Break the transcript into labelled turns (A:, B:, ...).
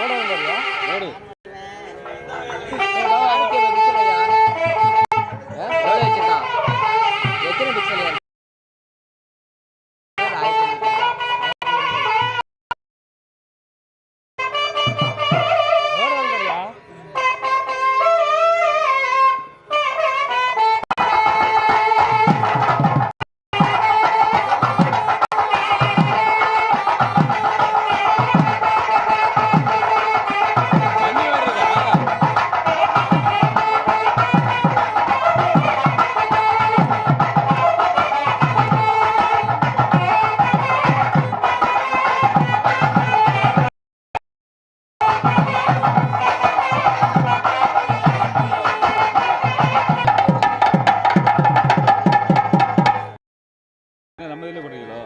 A: ஓட வந்துடுறியா
B: ஓடு. நம்ம இதில் கொடுக்கலோ